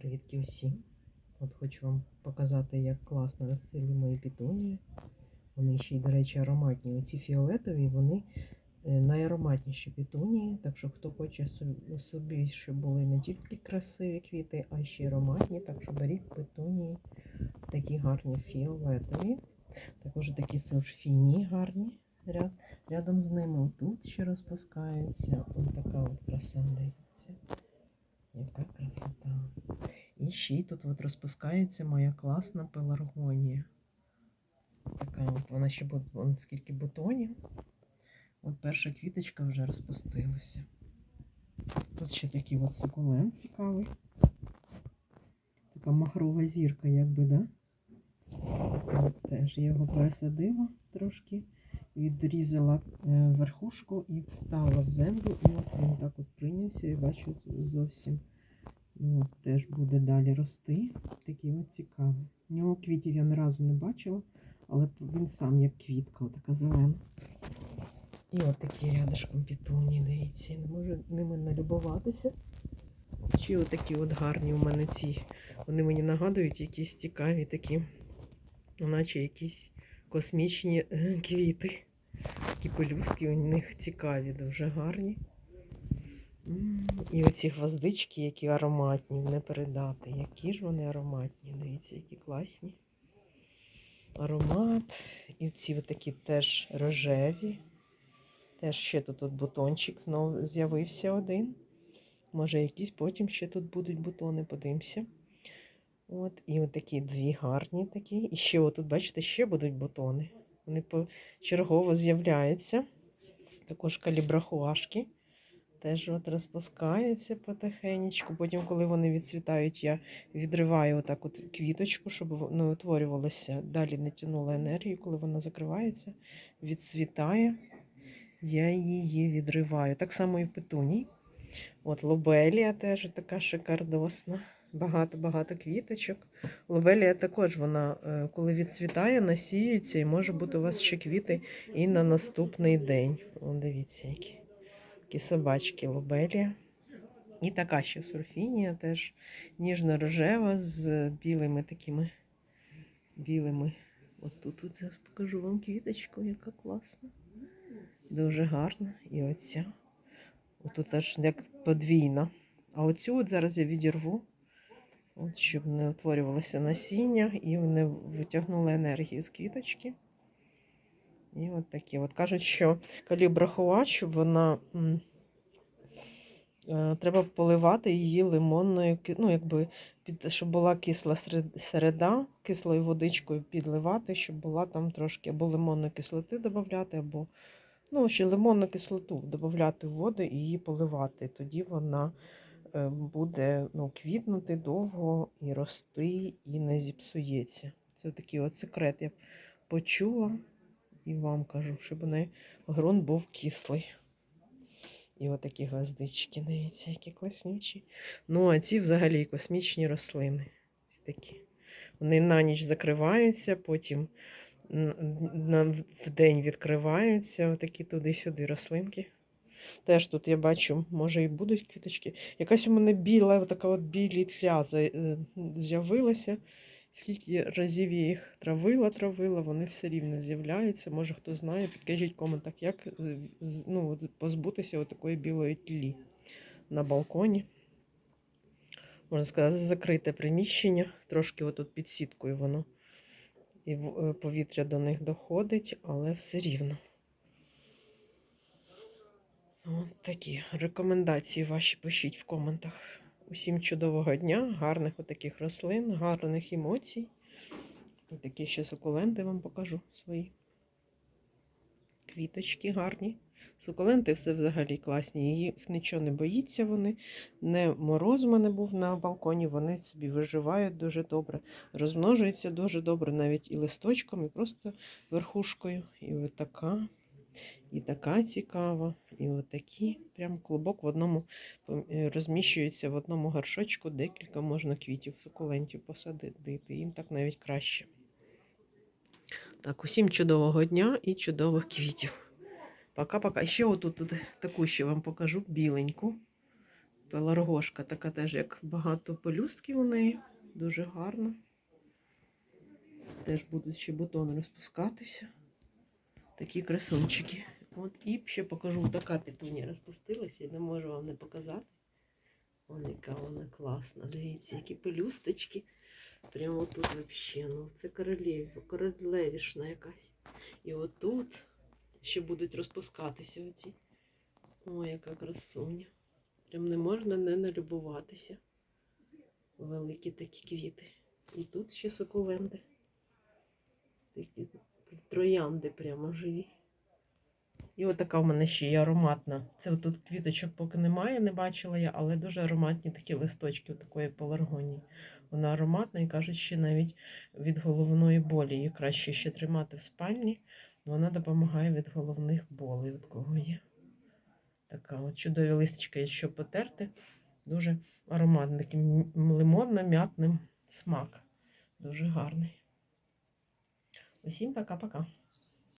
Привітки усім. От хочу вам показати, як класно розцвіли мої пітунії. Вони ще й, до речі, ароматні. Оці фіолетові, вони е, найароматніші пітунії. Так що хто хоче собі- собі, щоб були не тільки красиві квіти, а ще й ароматні. Так що беріть петунії, такі гарні фіолетові. Також такі сульфіні гарні. Ряд, рядом з ними тут ще розпускаються. Ось така от краса. Яка красота. І ще тут от розпускається моя класна пеларгонія. Така от вона ще буде скільки бутонів. От перша квіточка вже розпустилася. Тут ще такий от сукулент цікавий. Така махрова зірка, якби, да? Теж я його пересадила трошки, відрізала е, верхушку і вставила в землю. І от він так от прийнявся, і бачу зовсім ну, теж буде далі рости. Такий от цікавий. У нього квітів я ні разу не бачила, але він сам як квітка, отака зелена. І от такі рядишком пітуні, дивіться, не можу ними налюбуватися. Чи отакі от гарні у мене ці. Вони мені нагадують якісь цікаві такі, наче якісь космічні е, квіти. Такі пелюстки у них цікаві, дуже гарні. І оці гвоздички, які ароматні, не передати. Які ж вони ароматні. Дивіться, які класні. Аромат. І ці такі теж рожеві. Теж ще тут от бутончик знову з'явився один. Може, якісь потім ще тут будуть бутони, подивимося. От, і от такі дві гарні такі. І ще отут, бачите, ще будуть бутони. Вони почергово з'являються. Також калібрахуашки. Теж от розпускаються потихенечку. Потім, коли вони відцвітають, я відриваю отак от квіточку, щоб во- не утворювалося. Далі не тянула енергію, коли вона закривається, відцвітає. Я її відриваю. Так само і петуній. От лобелія теж така шикардосна. Багато-багато квіточок. Лобелія також вона, е, коли відцвітає, насіюється і може бути у вас ще квіти і на наступний день. О, дивіться, які. Такі собачки лобелія. І така ще сурфінія теж ніжно-рожева з білими такими білими. От тут от зараз покажу вам квіточку, яка класна. Дуже гарна. І оця. Отут аж як подвійна. А оцю от зараз я відірву, щоб не утворювалося насіння і не витягнули енергію з квіточки. І от такі. От кажуть, що калібрахувач, вона е, треба поливати її лимонною, ну, якби, щоб була кисла середа, кислою водичкою підливати, щоб була там трошки або лимонної кислоти додати, або ну, ще лимонну кислоту додати в воду і її поливати. Тоді вона буде ну, квітнути довго і рости, і не зіпсується. Це такий от секрет. Я почула і вам кажу, щоб не ґрунт був кислий. І отакі гвоздички, дивіться, які класнючі. Ну, а ці взагалі космічні рослини. Ці такі. Вони на ніч закриваються, потім в день відкриваються. Отакі туди-сюди рослинки. Теж тут я бачу, може і будуть квіточки. Якась у мене біла, така от білі тля за- е, з'явилася. Скільки разів я їх травила, травила, вони все рівно з'являються. Може хто знає, підкажіть в коментах, як е, ну, позбутися такої білої тлі на балконі. Можна сказати, закрите приміщення, трошки отут під сіткою воно. І е, повітря до них доходить, але все рівно. От такі рекомендації ваші пишіть в коментах. Усім чудового дня, гарних отаких рослин, гарних емоцій. І такі ще сукуленти вам покажу свої. Квіточки гарні. Сукуленти все взагалі класні. Їх нічого не боїться вони. Не мороз у мене був на балконі, вони собі виживають дуже добре, розмножуються дуже добре, навіть і листочком, і просто верхушкою. І така, і така цікава, і отакі. Прям клубок в одному е, розміщується в одному горшочку, декілька можна квітів, сукулентів посадити. Їм так навіть краще. Так, усім чудового дня і чудових квітів. Пока-пока. Ще отут тут таку ще вам покажу біленьку. Пеларгошка така теж, як багато пелюстків у неї. Дуже гарно. Теж будуть ще бутони розпускатися. Такі красунчики. От і ще покажу, така петунія розпустилася, я не можу вам не показати. Вон яка вона класна. Дивіться, які пелюсточки. Прямо тут взагалі. Ну, це королев, королевішна якась. І отут ще будуть розпускатися оці. Ой, яка красуня. Прям не можна не налюбуватися. Великі такі квіти. І тут ще сукуленти. Такі троянди прямо живі. І от така в мене ще є ароматна. Це тут квіточок поки немає, не бачила я, але дуже ароматні такі листочки у такої пеларгонії. Вона ароматна і кажуть, що навіть від головної болі її краще ще тримати в спальні. Вона допомагає від головних болей, от кого є. Така от чудові листочки, якщо потерти, дуже ароматний, такий м- лимонно-м'ятним смак. Дуже гарний. Усім пока-пока.